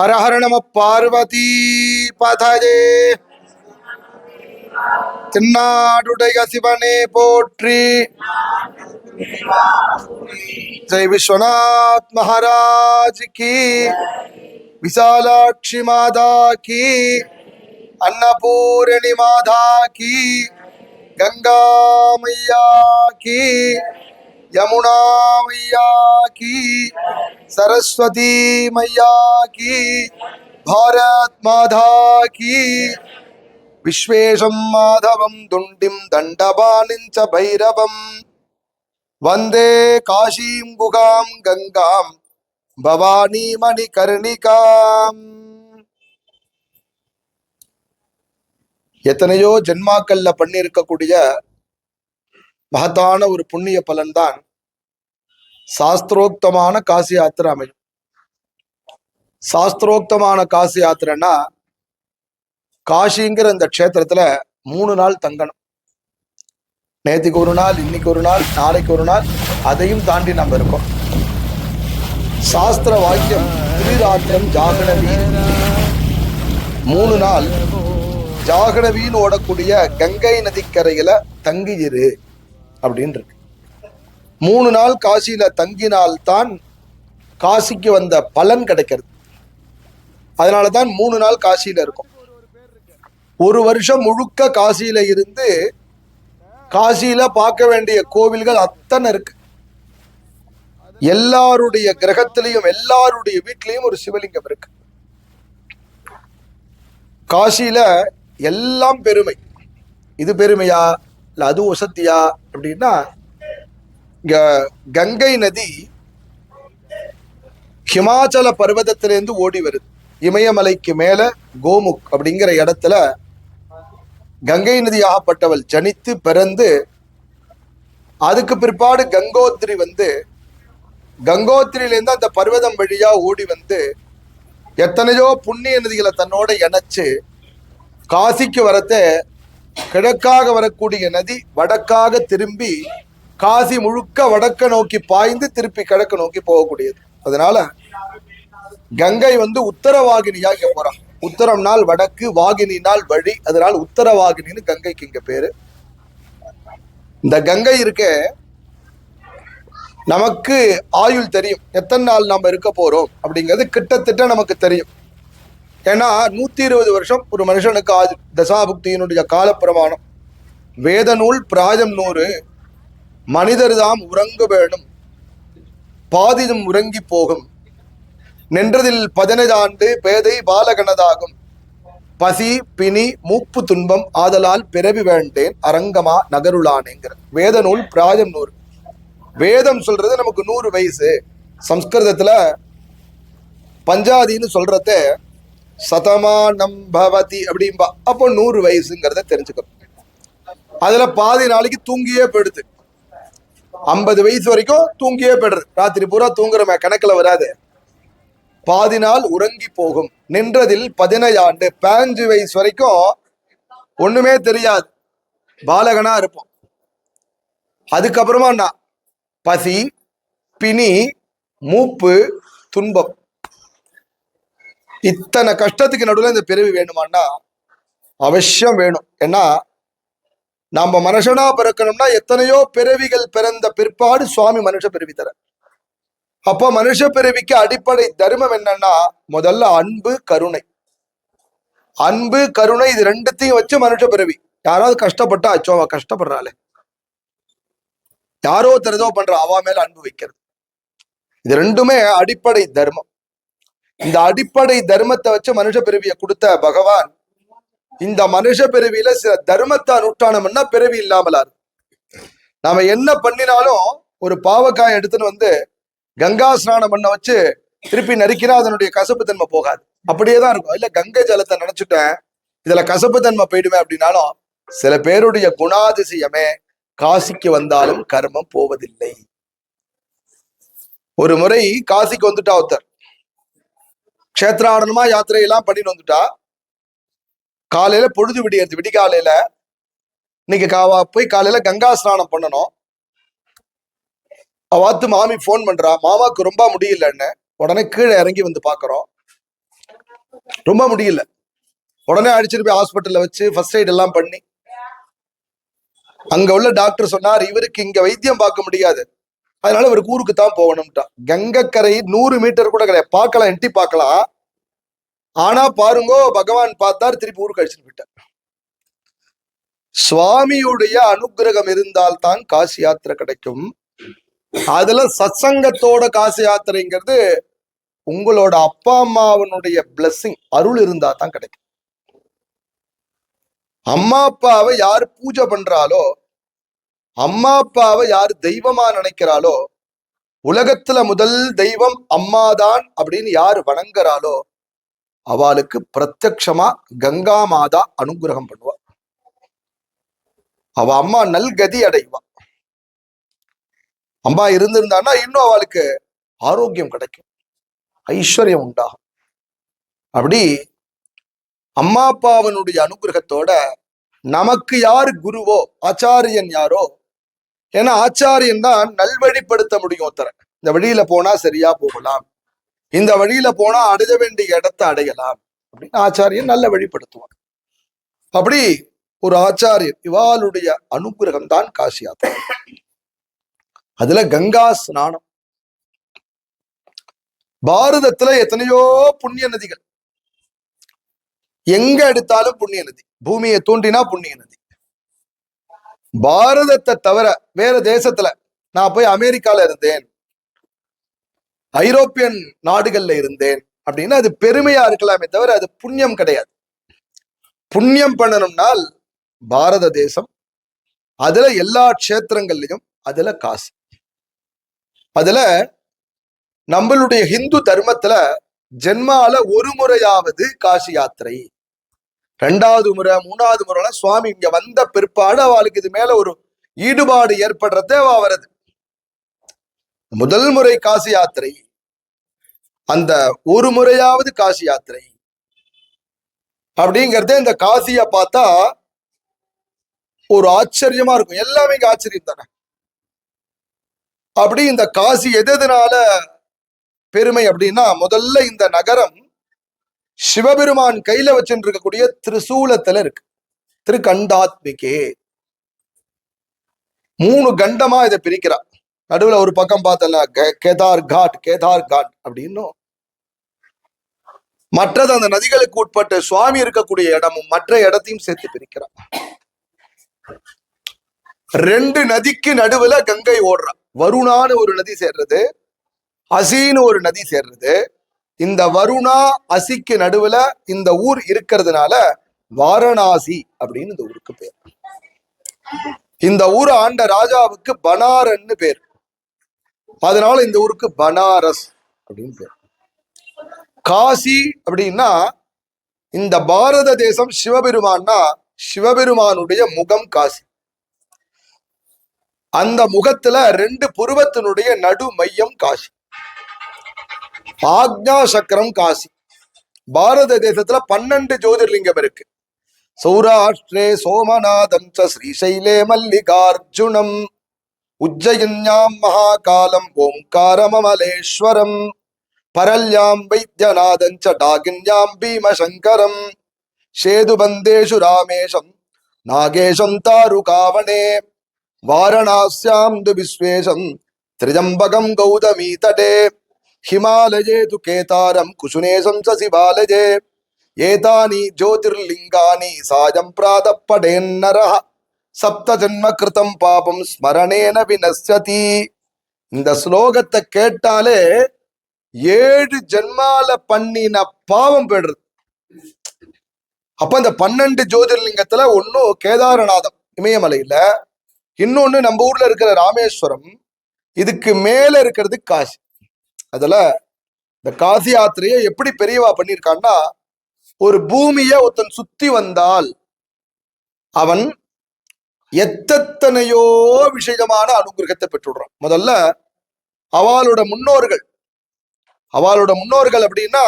हर हर नम पार्वती पथजे तिन्नाडुडैया शिवने pottery. जय विश्वनाथ महाराज की। विशालाक्षी माधा की। अन्नपूर्णी माधा की। गंगा मैया की। यमुना मैया की सरस्वती मैया की भारत माधा की विश्वेशं माधवं दुण्डिं दण्डपाणिं च भैरवं वन्दे काशीं गुगां गङ्गां भवानीमणिकर्णिकाम् எத்தனையோ ஜென்மாக்கள்ல பண்ணியிருக்கக்கூடிய மகத்தான ஒரு புண்ணிய பலன்தான் சாஸ்திரோக்தமான காசி யாத்திரை அமையும். சாஸ்திரோக்தமான காசி யாத்திரைன்னா காசிங்கிற இந்த க்ஷேத்திரத்துல மூணு நாள் தங்கணும். நேற்றுக்கு ஒரு நாள் இன்னைக்கு ஒரு நாள் நாளைக்கு ஒரு நாள் அதையும் தாண்டி நம்ம இருக்கோம். சாஸ்திர வாக்கியம் திரிராத்திரம் ஜாகனவி மூணு நாள் ஜாகனவின்னு ஓடக்கூடிய கங்கை நதிக்கரையில தங்கியிரு. அப்படின்னு இருக்கு மூணு நாள் காசியில தங்கினால்தான் காசிக்கு வந்த பலன் கிடைக்கிறது. அதனால தான் மூணு நாள் காசியில இருக்கும். ஒரு வருஷம் முழுக்க காசியில இருந்து காசியில பார்க்க வேண்டிய கோவில்கள் அத்தனை இருக்கு. எல்லாருடைய கிரகத்திலையும் எல்லாருடைய வீட்லயும் ஒரு சிவலிங்கம் இருக்கு. காசியில எல்லாம் பெருமை. இது பெருமையா? இல்ல அது ஒசத்தியா அப்படின்னா கங்கை நதி ஹிமாச்சல பர்வதத்திலேருந்து ஓடி வருது. இமயமலைக்கு மேல கோமுக் அப்படிங்கிற இடத்துல கங்கை நதியாகப்பட்டவள் ஜனித்து பிறந்து அதுக்கு பிற்பாடு கங்கோத்ரி வந்து கங்கோத்திரியிலேருந்து அந்த பர்வதம் வழியா ஓடி வந்து எத்தனையோ புண்ணிய நதிகளை தன்னோட இணைச்சு காசிக்கு வரத்தை கிழக்காக வரக்கூடிய நதி வடக்காக திரும்பி காசி முழுக்க வடக்க நோக்கி பாய்ந்து திருப்பி கிழக்கு நோக்கி போகக்கூடியது. அதனால கங்கை வந்து உத்தரவாகினியா இங்க போறான் உத்தரம் நாள் வடக்கு வாகினினால் வழி. அதனால உத்தரவாகினின்னு கங்கைக்கு இங்க பேரு. இந்த கங்கை இருக்க நமக்கு ஆயுள் தெரியும். எத்தனை நாள் நாம இருக்க போறோம் அப்படிங்கிறது கிட்டத்தட்ட நமக்கு தெரியும். ஏன்னா நூத்தி இருபது வருஷம் ஒரு மனுஷனுக்கு ஆஜ் தசாபுக்தியினுடைய காலப்பிரமாணம். வேத நூல் பிராயம் நூறு. மனிதர் தாம் உறங்க வேணும். பாதிதும் உறங்கி போகும். நின்றதில் பதினைந்தாண்டு பேதை பாலகனதாகும். பசி பிணி மூப்பு துன்பம் ஆதலால் பிறவி வேண்டேன். அரங்கமா நகருளானேங்கிற. வேத நூல் பிராயம் நூறு. வேதம் சொல்றது நமக்கு நூறு வயசு. சம்ஸ்கிருதத்துல பஞ்சாதின்னு சொல்றத சதமானம் பவதி அப்படிம்பா. அப்போ நூறு வயசுங்கிறத தெரிஞ்சுக்கணும் அதுல பாதி நாளைக்கு தூங்கியே போயிடுது. ஐம்பது வயசு வரைக்கும் தூங்கியே போயிடுது. ராத்திரி பூரா தூங்குறமே கணக்குல வராது. பாதி நாள் உறங்கி போகும். நின்றதில் பதினையாண்டு. பதினஞ்சு வயசு வரைக்கும் ஒண்ணுமே தெரியாது. பாலகனா இருப்போம். அதுக்கப்புறமா நான் பசி பிணி மூப்பு துன்பம். இத்தனை கஷ்டத்துக்கு நடுவில் இந்த பிறவி வேணுமான்னா அவசியம் வேணும். ஏன்னா நாம மனுஷனா பிறக்கணும்னா எத்தனையோ பிறவிகள் பிறந்த பிற்பாடு சுவாமி மனுஷ பிறவி தர. அப்போ மனுஷ பிறவிக்கு அடிப்படை தர்மம் என்னன்னா முதல்ல அன்பு கருணை. அன்பு கருணை இது ரெண்டுத்தையும் வச்சு மனுஷ பிறவி. யாராவது கஷ்டப்பட்டா அச்சோ அவ கஷ்டப்படுறாளே. யாரோ தெரிதோ பண்ற அவ மேல அன்பு வைக்கிறது. இது ரெண்டுமே அடிப்படை தர்மம். இந்த அடிப்படை தர்மத்தை வச்சு மனுஷ பிறவியை கொடுத்த பகவான் இந்த மனுஷ பிறவியில சில தர்மத்தை அனுஷ்டானம்னா பிறவி இல்லாமலாரு நாம என்ன பண்ணினாலும் ஒரு பாவக்காய் எடுத்துன்னு வந்து கங்கா ஸ்நானம் பண்ண வச்சு திருப்பி நறுக்கினா அதனுடைய கசப்பு தன்மை போகாது. அப்படியே தான் இருக்கும். இல்ல கங்கை ஜலத்தை நினைச்சுட்டேன் இதுல கசப்பு தன்மை போயிடுமே அப்படின்னாலும் சில பேருடைய குணாதிசயமே காசிக்கு வந்தாலும் கர்மம் போவதில்லை. ஒரு முறை காசிக்கு வந்துட்டா ஒருத்தர். கஷேத்திராடனமா யாத்திரையெல்லாம் பண்ணிட்டு வந்துட்டா. காலையில பொழுது விடியறது விடிகாலையில இன்னைக்கு காவா போய் காலையில கங்கா ஸ்நானம் பண்ணணும். அவாத்து மாமி ஃபோன் பண்றா மாமாவுக்கு ரொம்ப முடியலன்னு உடனே கீழே இறங்கி வந்து பாக்குறோம். ரொம்ப முடியல. உடனே அடிச்சிட்டு போய் ஹாஸ்பிட்டல்ல வச்சு ஃபர்ஸ்ட் எய்ட் எல்லாம் பண்ணி. அங்க உள்ள டாக்டர் சொன்னார் இவருக்கு இங்க வைத்தியம் பார்க்க முடியாது. அதனால அவர் ஊருக்கு தான் போகணும்ட்டா. கங்கக்கரை நூறு மீட்டர் கூட கிடையாது. பார்க்கலாம் எட்டி பார்க்கலாம். ஆனா பாருங்கோ பகவான் பார்த்தார் திருப்பி ஊருக்கு அழிச்சுட்டு போயிட்டார். சுவாமியுடைய அனுக்கிரகம் இருந்தால்தான் காசி யாத்திரை கிடைக்கும். அதுல சத்சங்கத்தோட காசி யாத்திரைங்கிறது உங்களோட அப்பா அம்மாவனுடைய பிளஸ்ஸிங் அருள் இருந்தா தான் கிடைக்கும். அம்மா அப்பாவை யார் பூஜை பண்றாலோ அம்மா அப்பாவை யார் தெய்வமா நினைக்கிறாளோ உலகத்துல முதல் தெய்வம் அம்மாதான் அப்படின்னு யார் வணங்குறாளோ அவளுக்கு பிரத்யக்ஷமா கங்கா மாதா அனுகிரகம் பண்ணுவா. அவ அம்மா நல்கதி அடைவா. அம்மா இருந்திருந்தான்னா இன்னும் அவளுக்கு ஆரோக்கியம் கிடைக்கும். ஐஸ்வர்யம் உண்டாகும். அப்படி அம்மா அப்பாவனுடைய அனுகிரகத்தோட நமக்கு யார் குருவோ ஆச்சாரியன் யாரோ ஏன்னா ஆச்சாரியன் தான் நல்வழிப்படுத்த முடியும் ஒருத்தரை. இந்த வழியில போனா சரியா போகலாம். இந்த வழியில போனா அடைய வேண்டிய இடத்தை அடையலாம் அப்படின்னு ஆச்சாரியன் நல்ல வழிப்படுத்துவான். அப்படி ஒரு ஆச்சாரியன் இவாளுடைய அனுகிரகம் தான் காசி யாத்திரை அதுல கங்கா ஸ்நானம். பாரதத்துல எத்தனையோ புண்ணிய நதிகள். எங்க எடுத்தாலும் புண்ணிய நதி. பூமியை தூண்டினா புண்ணிய நதி. பாரதத்தை தவிர வேற தேசத்துல நான் போய் அமெரிக்கால இருந்தேன். ஐரோப்பியன் நாடுகள்ல இருந்தேன். அப்படின்னா அது பெருமையா இருக்கலாமே தவிர அது புண்ணியம் கிடையாது. புண்ணியம் பண்ணணும்னால் பாரத தேசம் அதுல எல்லா க்ஷேத்திரங்கள்லயும் அதுல காசு. அதுல நம்மளுடைய ஹிந்து தர்மத்துல ஜென்மால ஒரு முறையாவது காசி யாத்திரை. ரெண்டாவது முறை மூணாவது முறைலாம் சுவாமி இங்க வந்த பிற்பாடு அவளுக்கு இது மேல ஒரு ஈடுபாடு ஏற்படுறதே அவ வருது முதல் முறை காசி யாத்திரை அந்த ஒரு முறையாவது காசி யாத்திரை அப்படிங்கறதே இந்த காசிய பார்த்தா ஒரு ஆச்சரியமா இருக்கும். எல்லாமே இங்க ஆச்சரியம் தானே? அப்படி இந்த காசி எது எதனால பெருமை அப்படின்னா முதல்ல இந்த நகரம் சிவபெருமான் கையில வச்சுட்டு இருக்கக்கூடிய திரிசூலத்துல இருக்கு. திருக்கண்டாத்மிகே. மூணு கண்டமா இதை பிரிக்கிறா. நடுவுல ஒரு பக்கம் பார்த்தல கேதார் காட் கேதார் காட் அப்படின்னும் மற்றது அந்த நதிகளுக்கு உட்பட்டு சுவாமி இருக்கக்கூடிய இடமும் மற்ற இடத்தையும் சேர்த்து பிரிக்கிறான் ரெண்டு நதிக்கு நடுவுல கங்கை ஓடுறான் வருணான்னு ஒரு நதி சேர்றது அசின்னு ஒரு நதி சேர்றது இந்த வருணா அசிக்கு நடுவுல இந்த ஊர் இருக்கிறதுனால வாரணாசி அப்படின்னு இந்த ஊருக்கு பேர். இந்த ஊர் ஆண்ட ராஜாவுக்கு பனாரன்னு பேர். அதனால இந்த ஊருக்கு பனாரஸ் அப்படின்னு பேர். காசி அப்படின்னா இந்த பாரத தேசம் சிவபெருமான்னா சிவபெருமானுடைய முகம் காசி. அந்த முகத்துல ரெண்டு புருவத்தினுடைய நடு மையம் காசி. ஆக்ஞா சக்கரம் காசி. பாரத தேசத்துல பன்னெண்டு ஜோதிர்லிங்கம் இருக்கு. சௌராஷ்டிரே சோமநாதம் ச ஸ்ரீசைலே மல்லிகார்ஜுனம். உஜ்ஜயின்யாம் மகாகாலம் ஓம்காரமலேஸ்வரம் பரல்யாம் வைத்தியநாதம் ச டாகின்யாம் பீமசங்கரம். சேதுபந்தேஷு ராமேஷம் நாகேஷம் தாருகாவணே. வாரணாஸ்யாம் து விஸ்வேஷம் திரிஜம்பகம் கௌதமீ தடே ஹிமாலயே తు కేతారం కుసునే సంససి బాలయే ఏతాని జ్యోతిర్లింగాని సాయం ప్రాతపడేన్నర சப்த ஜென்ம கிருத்தம் பாபம் ஸ்மரணேன வினசதி இந்த ஸ்லோகத்தை கேட்டாலே ஏழு ஜென்மால பண்ணின பாவம் போயிடுறது அப்ப இந்த பன்னெண்டு ஜோதிர்லிங்கத்துல ஒன்னும் கேதாரநாதம் இமயமலையில இன்னொன்னு நம்ம ஊர்ல இருக்கிற ராமேஸ்வரம் இதுக்கு மேல இருக்கிறது காசி. அதுல இந்த காசி யாத்திரையை எப்படி பெரியவா பண்ணியிருக்கான்னா ஒரு பூமிய ஒருத்தன் சுத்தி வந்தால் அவன் எத்தனையோ விஷயமான அனுகிரகத்தை பெற்றுடுறான் முதல்ல அவளோட முன்னோர்கள். அவளோட முன்னோர்கள் அப்படின்னா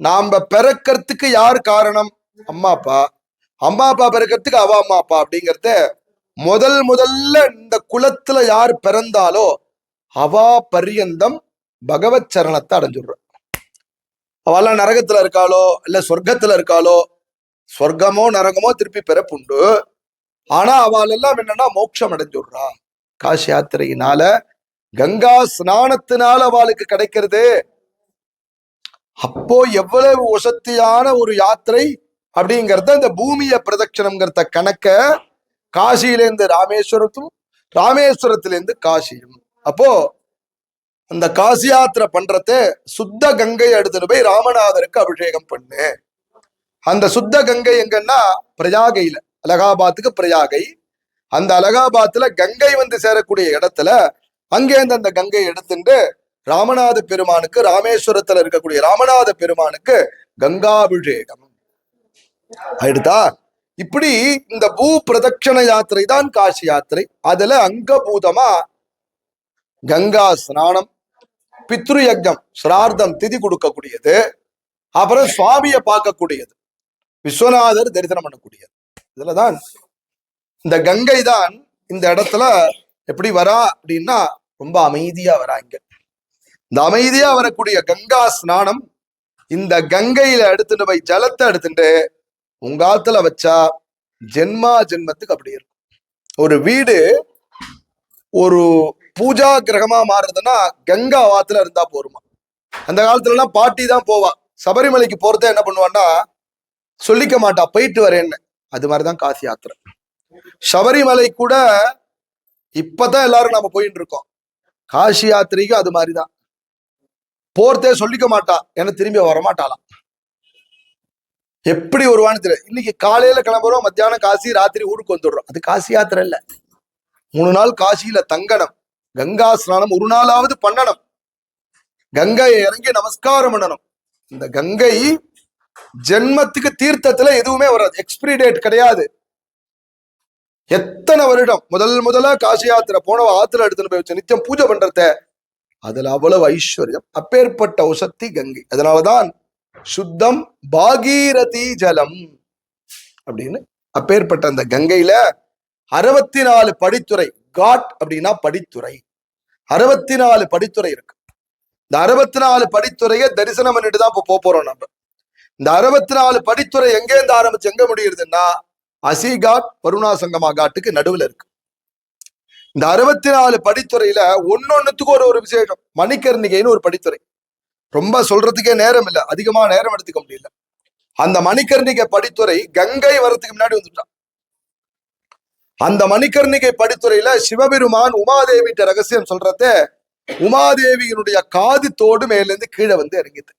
நாம பிறக்கிறதுக்கு யார் காரணம்? அம்மா அப்பா. அம்மா அப்பா பிறக்கிறதுக்கு அவ அம்மா அப்பா அப்படிங்கறத முதல் முதல்ல இந்த குலத்துல யார் பிறந்தாலோ அவா பரியந்தம் பகவத் சரணத்தை அடைஞ்சிடுற அவெல்லாம் நரகத்துல இருக்காளோ இல்ல சொர்க்கத்துல இருக்காளோ சொர்க்கமோ நரகமோ திருப்பி பிறப்புண்டு. ஆனா அவள் எல்லாம் என்னன்னா மோட்சம் அடைஞ்சுடுறா. காசி யாத்திரையினால கங்கா ஸ்நானத்தினால அவளுக்கு கிடைக்கிறது. அப்போ எவ்வளவு வசத்தியான ஒரு யாத்திரை அப்படிங்கறத இந்த பூமிய பிரதட்சணம்ங்கிறத கணக்க காசியிலேருந்து ராமேஸ்வரத்தும் ராமேஸ்வரத்திலேருந்து காசியும். அப்போ அந்த காசி யாத்திரை பண்றத சுத்த கங்கை எடுத்துட்டு போய் ராமநாதருக்கு அபிஷேகம் பண்ணு. அந்த சுத்த கங்கை எங்கன்னா பிரயாகையில அலகாபாத்துக்கு பிரயாகை. அந்த அலகாபாத்துல கங்கை வந்து சேரக்கூடிய இடத்துல அங்கேருந்து அந்த கங்கை எடுத்துட்டு ராமநாத பெருமானுக்கு ராமேஸ்வரத்துல இருக்கக்கூடிய ராமநாத பெருமானுக்கு கங்காபிஷேகம். ஆயிடுதா? இப்படி இந்த பூ பிரதட்சண யாத்திரை தான் காசி யாத்திரை. அதுல அங்கபூதமா கங்கா ஸ்நானம் பித்ரு யஜ்ஞம் சிரார்த்தம் திதி கொடுக்கக்கூடியது. அப்புறம் சுவாமியை பார்க்கக்கூடியது. விஸ்வநாதர் தரிசனம் பண்ணக்கூடியது. இதுலதான் இந்த கங்கை தான் இந்த இடத்துல எப்படி வரா அப்படின்னா ரொம்ப அமைதியா வரா இங்க இந்த அமைதியா வரக்கூடிய கங்கா ஸ்நானம் இந்த கங்கையில எடுத்துட்டு போய் ஜலத்தை எடுத்துட்டு உங்காத்துல வச்சா ஜென்மா ஜென்மத்துக்கு அப்படி இருக்கும். ஒரு வீடு ஒரு பூஜா கிரகமா மாறுறதுன்னா கங்கா வாத்துல இருந்தா போருமா. அந்த காலத்துலலாம் பாட்டி தான் போவா. சபரிமலைக்கு போறத என்ன பண்ணுவான்னா சொல்லிக்க மாட்டா போயிட்டு வரேன்னு. அது மாதிரிதான் காசி யாத்திரை. சபரிமலை கூட இப்பதான் எல்லாரும் நம்ம போயிட்டு இருக்கோம். காசி யாத்திரைக்கு அது மாதிரிதான். போறதே சொல்லிக்க மாட்டா ஏன்னா திரும்பி வரமாட்டாளாம். எப்படி வருவான்னு தெரியல. இன்னைக்கு காலையில கிளம்புறோம் மத்தியானம் காசி ராத்திரி ஊருக்கு வந்துடுறோம். அது காசி யாத்திரை இல்ல. மூணு நாள் காசியில தங்கணும். கங்கா ஸ்நானம் ஒரு நாளாவது பண்ணணும். கங்கையை இறங்கி நமஸ்காரம் பண்ணணும். இந்த கங்கை ஜென்மத்துக்கு தீர்த்தத்துல எதுவுமே வராது. எக்ஸ்பிரி டேட் கிடையாது. எத்தனை வருடம்? முதல் முதலா காசி யாத்திரை போனவ ஆத்துல எடுத்துன்னு போய் வச்சு நித்தியம் பூஜை பண்றத. அதுல அவ்வளவு ஐஸ்வர்யம். அப்பேற்பட்ட உசத்தி கங்கை. அதனாலதான் சுத்தம் பாகீரதி ஜலம் அப்படின்னு அப்பேற்பட்ட அந்த கங்கையில அறுபத்தி நாலு படித்துறை காட் அப்படின்னா படித்துறை. அறுபத்தி நாலு படித்துறை இருக்கு. இந்த அறுபத்தி நாலு படித்துறையை தரிசனம் பண்ணிட்டு தான் இப்போ போறோம் நம்ம. இந்த அறுபத்தி நாலு படித்துறை எங்க இருந்து ஆரம்பிச்சு எங்க முடியுதுன்னா அசி காட் வருணா சங்கமா காட்டுக்கு நடுவுல இருக்கு. இந்த அறுபத்தி நாலு படித்துறையில ஒன்னொன்னுத்துக்கு ஒரு ஒரு விசேஷம். மணிக்கர்ணிகைன்னு ஒரு படித்துறை. ரொம்ப சொல்றதுக்கே நேரம் இல்லை. அதிகமா நேரம் எடுத்துக்க முடியல. அந்த மணிக்கர்ணிகை படித்துறை கங்கை வரதுக்கு முன்னாடி வந்துட்டான் அந்த மணிக்கர்ணிகை படித்துறையில சிவபெருமான் உமாதேவிட்ட ரகசியம் சொல்றத உமாதேவியினுடைய காது தோடு மேலேருந்து கீழே வந்து இறங்கிது.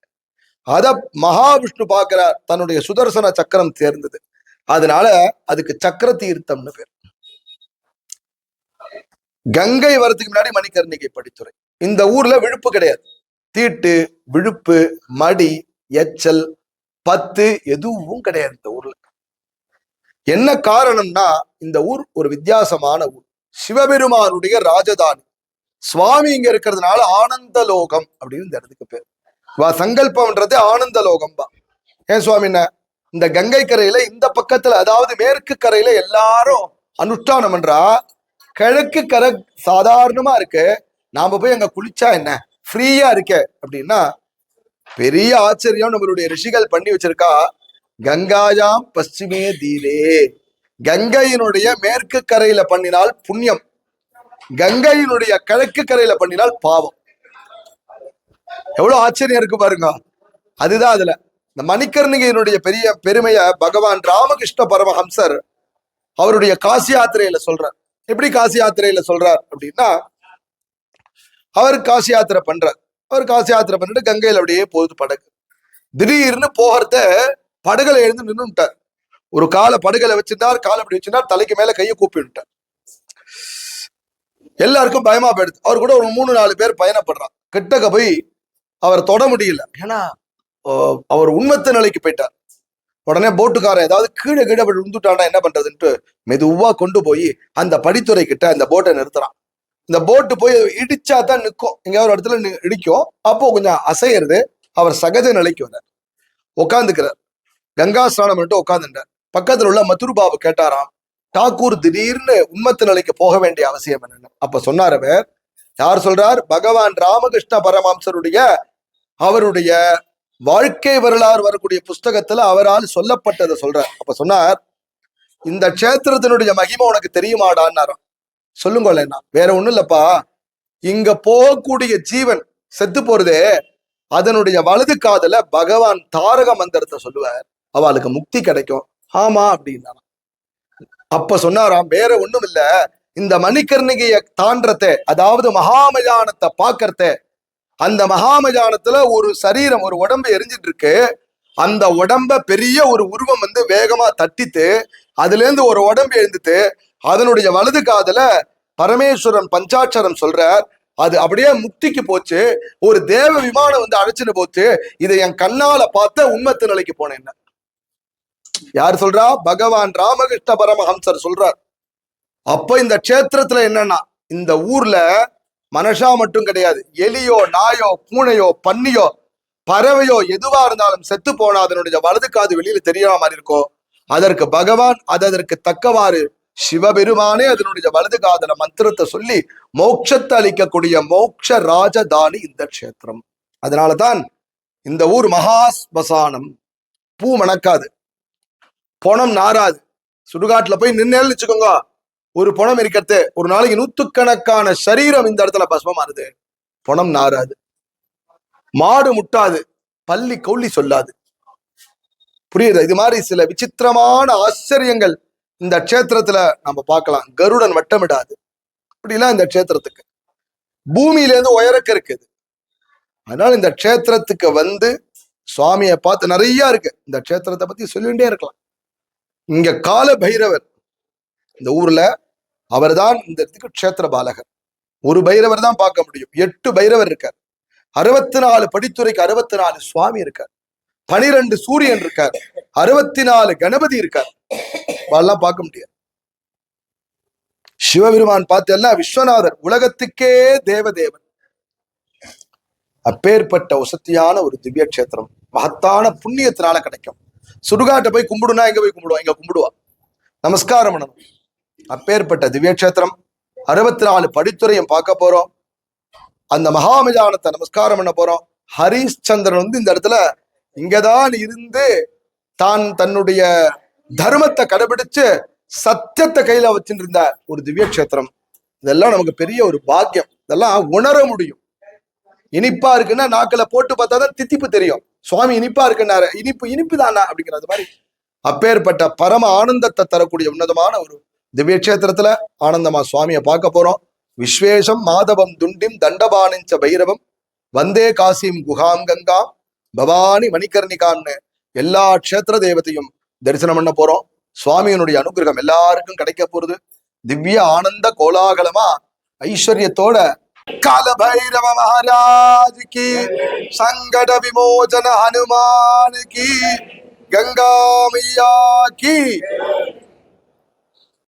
அத மகாவிஷ்ணு பார்க்கிறார். தன்னுடைய சுதர்சன சக்கரம் தேர்ந்தது அதனால அதுக்கு சக்கர தீர்த்தம்னு பேர். கங்கை வரதுக்கு முன்னாடி மணிக்கர்ணிகை படித்துறை. இந்த ஊர்ல விழுப்பு கிடையாது. தீட்டு விழுப்பு மடி எச்சல் பத்து எதுவும் கிடையாது இந்த ஊர்ல. என்ன காரணம்னா இந்த ஊர் ஒரு வித்தியாசமான ஊர். சிவபெருமானுடைய ராஜதானி. சுவாமி இங்க இருக்கிறதுனால ஆனந்த லோகம் அப்படின்னு இந்த இடத்துக்கு பேர். வா சங்கல்பம்ன்றது ஆனந்த லோகம் தான். ஏன் சுவாமி என்ன? இந்த கங்கை கரையில இந்த பக்கத்துல அதாவது மேற்கு கரையில எல்லாரும் அனுஷ்டானம் பண்றா கிழக்கு கரை சாதாரணமா இருக்கு. நாம போய் அங்க குளிச்சா என்ன? ஃப்ரீயா இருக்க. அப்படின்னா பெரிய ஆச்சரியம் நம்மளுடைய ரிஷிகள் பண்ணி வச்சிருக்கா. கங்காயாம் பசுமே தீரே. கங்கையினுடைய மேற்கு கரையில பண்ணினால் புண்ணியம். கங்கையினுடைய கிழக்கு கரையில பண்ணினால் பாவம். எவ்வளவு ஆச்சரியம் இருக்கு பாருங்க. அதுதான் அதுல. இந்த மணிக்கர்ணிகையினுடைய பெரிய பெருமைய பகவான் ராமகிருஷ்ண பரமஹம்சர் அவருடைய காசி யாத்திரையில சொல்றார். எப்படி காசி யாத்திரையில சொல்றார் அப்படின்னா அவர் காசி யாத்திரை பண்றார். அவர் காசி யாத்திரை பண்ணிட்டு கங்கையில அப்படியே போகுது படகு. திடீர்னு போகிறத படுகளை எழுந்து நின்றுட்டார் ஒரு காலை படுகளை வச்சிருந்தார் காலை அப்படி வச்சிருந்தார் தலைக்கு மேல கையை கூப்பி விட்டார் எல்லாருக்கும் பயமா போயிடுது. அவர் கூட ஒரு மூணு நாலு பேர் பயணப்படுறான். கிட்டக்க போய் அவரை தொட முடியல. ஏன்னா ஓ, அவர் உண்மத்த நிலைக்கு போயிட்டார். உடனே போட்டுக்காரன் ஏதாவது கீழே கீழே அப்படி என்ன பண்றதுன்ட்டு மெதுவா கொண்டு போய் அந்த படித்துறை கிட்ட அந்த போட்டை நிறுத்துறான். இந்த போட்டு போய் இடிச்சா தான் நிற்கும் எங்கேயாவது ஒரு இடத்துல நி- இடிக்கும். அப்போ கொஞ்சம் அசையறது அவர் சகஜ நிலைக்கு வந்தார் உட்காந்துக்கிறார் கங்கா ஸ்நானம் பண்ணிட்டு உட்காந்துட்டார் பக்கத்துல உள்ள மதுருபாபு கேட்டாராம் டாக்கூர் திடீர்னு உண்மத்து நிலைக்கு போக வேண்டிய அவசியம் என்னன்னு? அப்ப சொன்னார் அவர் யார் சொல்றார்? பகவான் ராமகிருஷ்ண பரமாம்சருடைய அவருடைய வாழ்க்கை வரலாறு வரக்கூடிய புஸ்தகத்துல அவரால் சொல்லப்பட்டதை சொல்றார். அப்ப சொன்னார் இந்த க்ஷேத்திரத்தினுடைய மகிமை உனக்கு தெரியுமாடான்னாராம். சொல்லுங்களேன்னா வேற ஒண்ணும் இல்லப்பா. இங்க போகக்கூடிய ஜீவன் செத்து போறதே அதனுடைய வலது காதல பகவான் தாரக மந்திரத்தை சொல்லுவார். அவளுக்கு முக்தி கிடைக்கும். ஆமா அப்படின்னா அப்ப சொன்னாராம் வேற ஒண்ணும் இல்ல இந்த மணிக்கர்ணிகைய தாண்டத்தை அதாவது மகாமயானத்தை பாக்கறத அந்த மகாமயானத்துல ஒரு சரீரம் ஒரு உடம்பு எரிஞ்சிட்டு இருக்கு அந்த உடம்ப பெரிய ஒரு உருவம் வந்து வேகமா தட்டித்து அதுல இருந்து ஒரு உடம்பு எழுந்துட்டு அதனுடைய வலது காதல பரமேஸ்வரன் பஞ்சாட்சரம் சொல்றார். அது அப்படியே முக்திக்கு போச்சு. ஒரு தேவ விமானம் வந்து அழைச்சிட்டு போச்சு. இதை என் கண்ணால பார்த்த உண்மத்து நிலைக்கு போனேன் யார் சொல்றா? பகவான் ராமகிருஷ்ண பரமஹம்சர் சொல்றார். அப்ப இந்த க்ஷேத்திரத்துல என்னன்னா இந்த ஊர்ல மனுஷா மட்டும் கிடையாது. எலியோ நாயோ பூனையோ பன்னியோ பறவையோ எதுவா இருந்தாலும் செத்து போனா அதனுடைய வலது காது வெளியில தெரியற மாதிரி இருக்கோ அதற்கு பகவான் அது அதற்கு தக்கவாறு சிவபெருமானே அதனுடைய வலது காதல மந்திரத்தை சொல்லி மோட்சத்தை அளிக்கக்கூடிய மோட்ச ராஜதானி இந்த க்ஷேத்திரம். அதனாலதான் இந்த ஊர் மகா ஸ்மசானம் பூ மணக்காது. பணம் நாராது சுடுகாட்டுல போய் நின்னேன்னு வச்சுக்கோங்க. ஒரு பணம் இருக்கிறது ஒரு நாளைக்கு நூத்துக்கணக்கான சரீரம் இந்த இடத்துல பஸ்மமாறுது பணம் நாராது மாடு முட்டாது. பள்ளி கௌலி சொல்லாது. புரியுது? இது மாதிரி சில விசித்திரமான ஆச்சரியங்கள் இந்த க்ஷேத்திரத்துல நம்ம பார்க்கலாம். கருடன் வட்டமிடாது. அப்படிலாம் இந்த க்ஷேத்திரத்துக்கு. பூமியிலேருந்து உயரக்க இருக்குது. அதனால இந்த க்ஷேத்திரத்துக்கு வந்து சுவாமியை பார்த்து நிறைய இருக்கு. இந்த க்ஷேத்திரத்தை பத்தி சொல்லிகிட்டே இருக்கலாம். இங்க கால பைரவர் இந்த ஊர்ல அவர்தான் இந்த இடத்துக்கு க்ஷேத்திர பாலகர். ஒரு பைரவர் தான் பார்க்க முடியும். எட்டு பைரவர் இருக்கார். அறுபத்தி நாலு படித்துறைக்கு அறுபத்தி நாலு சுவாமி இருக்கார். பனிரெண்டு சூரியன் இருக்கார். அறுபத்தி நாலு கணபதி இருக்கார். அதெல்லாம் பார்க்க முடியாது. சிவபெருமான் பார்த்தேன்னா விஸ்வநாதர் உலகத்துக்கே தேவதேவன். அப்பேற்பட்ட உசத்தியான ஒரு திவ்ய கஷேத்திரம் மகத்தான புண்ணியத்தினால கிடைக்கும். சுடுகாட்டை போய் கும்பிடுனா எங்க போய் கும்பிடுவா? இங்க கும்பிடுவா. நமஸ்காரம் பண்ணணும். அப்பேற்பட்ட திவ்யக்ஷேத்திரம். அறுபத்தி நாலு படித்துறையும் பார்க்க போறோம். அந்த மகாமிதானத்தை நமஸ்காரம் பண்ண போறோம். ஹரிஷ்சந்திரன் வந்து இந்த இடத்துல இங்கதான் இருந்து தான் தன்னுடைய தர்மத்தை கடைபிடிச்சு சத்தியத்தை கையில வச்சுட்டு இருந்த ஒரு திவ்யக்ஷேத்திரம். இதெல்லாம் நமக்கு பெரிய ஒரு பாக்கியம். இதெல்லாம் உணர முடியும். இனிப்பா இருக்குன்னா நாக்குல போட்டு பார்த்தா தான் தித்திப்பு தெரியும். சுவாமி இனிப்பா இருக்குன்னாரு. இனிப்பு இனிப்பு தானா? அப்படிங்கிறது மாதிரி அப்பேற்பட்ட பரம ஆனந்தத்தை தரக்கூடிய உன்னதமான ஒரு திவ்ய கஷேத்திரத்துல ஆனந்தமா சுவாமியை பார்க்க போறோம். விஸ்வேஷம் மாதவம் துண்டிம் தண்டபானிஞ்ச பைரவம். வந்தே காசிம் குகாம் கங்காம் பவானி மணிகர்ணிகான்னு எல்லா க்ஷேத்திர தேவத்தையும் தரிசனம் பண்ண போறோம். சுவாமியினுடைய அனுகிரகம் எல்லாருக்கும் கிடைக்க போறது. திவ்ய ஆனந்த கோலாகலமா ஐஸ்வர்யத்தோட काल भैरव महाराज की संकट विमोचन हनुमान की गंगा मैया की।